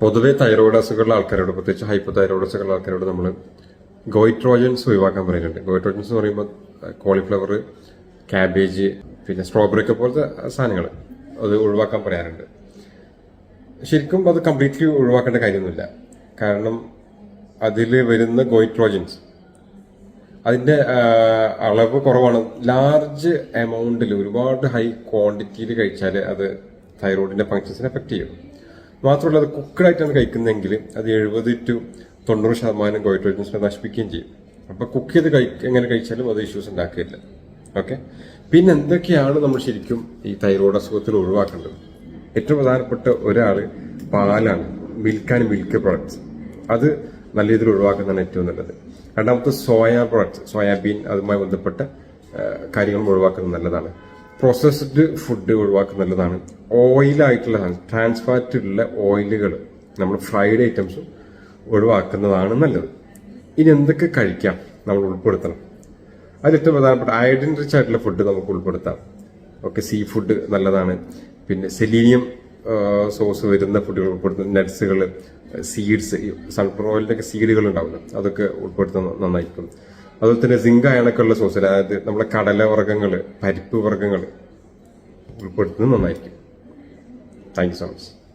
പൊതുവെ തൈറോയിഡ് അസുഖമുള്ള ആൾക്കാരോട് പ്രത്യേകിച്ച് ഹൈപ്പോ തൈറോയിഡ് അസുഖമുള്ള ആൾക്കാരോട് നമ്മൾ ഗോയിട്രോജൻസ് ഒഴിവാക്കാൻ പറയുന്നുണ്ട്. ഗോയിട്രോജൻസ് എന്ന് പറയുമ്പോൾ കോളിഫ്ലവർ ക്യാബേജ് പിന്നെ സ്ട്രോബെറി ഒക്കെ പോലത്തെ സാധനങ്ങൾ അത് ഒഴിവാക്കാൻ പറയാറുണ്ട്. ശരിക്കും അത് കംപ്ലീറ്റ്ലി ഒഴിവാക്കേണ്ട കാര്യമൊന്നുമില്ല. കാരണം അതിൽ വരുന്ന ഗോയിട്രോജൻസ് അതിന്റെ അളവ് കുറവാണ്. ലാർജ് എമൗണ്ടിൽ ഒരുപാട് ഹൈ ക്വാണ്ടിറ്റിയിൽ കഴിച്ചാൽ അത് തൈറോയിഡിന്റെ ഫങ്ഷൻസിനെ എഫക്ട് ചെയ്യും. മാത്രമല്ല അത് കുക്കഡായിട്ടാണ് കഴിക്കുന്നതെങ്കിൽ അത് എഴുപത് ടു തൊണ്ണൂറ് ശതമാനം ഗോയിട്രോജൻസിനെ നശിപ്പിക്കുകയും ചെയ്യും. അപ്പോൾ കുക്ക് ചെയ്ത് കഴി എങ്ങനെ കഴിച്ചാലും അത് ഇഷ്യൂസ് ഉണ്ടാക്കില്ല ഓക്കെ പിന്നെ എന്തൊക്കെയാണ് നമ്മൾ ശരിക്കും ഈ തൈറോയ്ഡ് അസുഖത്തിൽ ഒഴിവാക്കേണ്ടത്? ഏറ്റവും പ്രധാനപ്പെട്ട ഒരാൾ പാലാണ് മിൽക്ക് ആൻഡ് മിൽക്ക് പ്രോഡക്ട്സ് അത് നല്ല രീതിയിൽ ഒഴിവാക്കുന്നതാണ് ഏറ്റവും നല്ലത്. രണ്ടാമത്തെ സോയാ പ്രോഡക്ട്സ് സോയാബീൻ അതുമായി ബന്ധപ്പെട്ട കാര്യങ്ങൾ ഒഴിവാക്കുന്നത് നല്ലതാണ്. പ്രോസസ്ഡ് ഫുഡ് ഒഴിവാക്കുന്ന നല്ലതാണ്. ഓയിലായിട്ടുള്ള ട്രാൻസ്ഫാറ്റ് ഉള്ള ഓയിലുകൾ നമ്മൾ ഫ്രൈഡ് ഐറ്റംസ് ഒഴിവാക്കുന്നതാണ് നല്ലത്. ഇനി എന്തൊക്കെ കഴിക്കാം നമ്മൾ ഉൾപ്പെടുത്തണം. അതിൽ ഏറ്റവും പ്രധാനപ്പെട്ട അയഡിൻ റിച്ച് ആയിട്ടുള്ള ഫുഡ് നമുക്ക് ഉൾപ്പെടുത്താം. ഓക്കെ സീ ഫുഡ് നല്ലതാണ്. പിന്നെ സെലീനിയം സോസ് വരുന്ന ഫുഡുകൾ ഉൾപ്പെടുത്തുന്ന നട്സുകൾ സീഡ്സ് സൺഫ്ലവർ ഓയിലിന്റെ ഒക്കെ സീഡുകൾ ഉണ്ടാവുന്നത് അതൊക്കെ ഉൾപ്പെടുത്തുന്നത് നന്നായിരിക്കും. അതുപോലെ തന്നെ സിങ്ക് അയണൊക്കെ ഉള്ള സോസ് അതായത് നമ്മുടെ കടല വർഗങ്ങൾ പരിപ്പ് വർഗങ്ങൾ ഉൾപ്പെടുത്തുന്നത് നന്നായിരിക്കും. Thank you so much